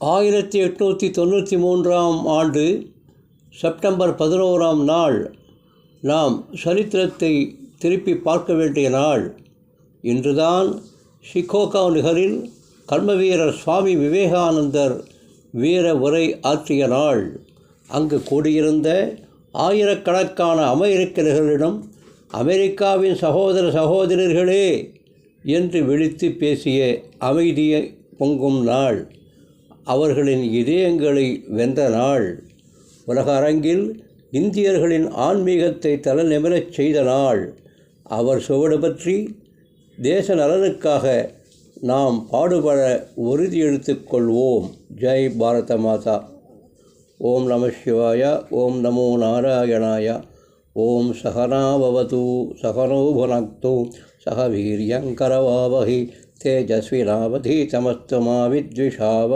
ஆயிரத்தி எட்நூற்றி தொண்ணூற்றி மூன்றாம் ஆண்டு செப்டம்பர் பதினோராம் நாள் நாம் சரித்திரத்தை திருப்பி பார்க்க வேண்டிய நாள். இன்றுதான் ஷிகோகா நகரில் கர்மவீரர் சுவாமி விவேகானந்தர் வீர உரை ஆற்றிய நாள். அங்கு கூடியிருந்த ஆயிரக்கணக்கான அமெரிக்கர்களிடம் அமெரிக்காவின் சகோதர சகோதரர்களே என்று விழித்து பேசிய அமைதியை பொங்கும் நாள். அவர்களின் இதயங்களை வென்ற நாள். உலக அரங்கில் இந்தியர்களின் ஆன்மீகத்தை தலைநிமிரச் செய்த நாள். அவர் சுவடு பற்றி தேச நலனுக்காக நாம் பாடுபட உறுதியெடுத்துக் கொள்வோம். ஜெய் பாரத மாதா. ஓம் நம சிவாய ஓம் நமோ நாராயணாய. ஓம் சகனாபவது சகனோபுனக்து சக வீரியங்கரவாவகி தேஜஸ்வினாவதீதமஸ்து மா வித்விஷாவ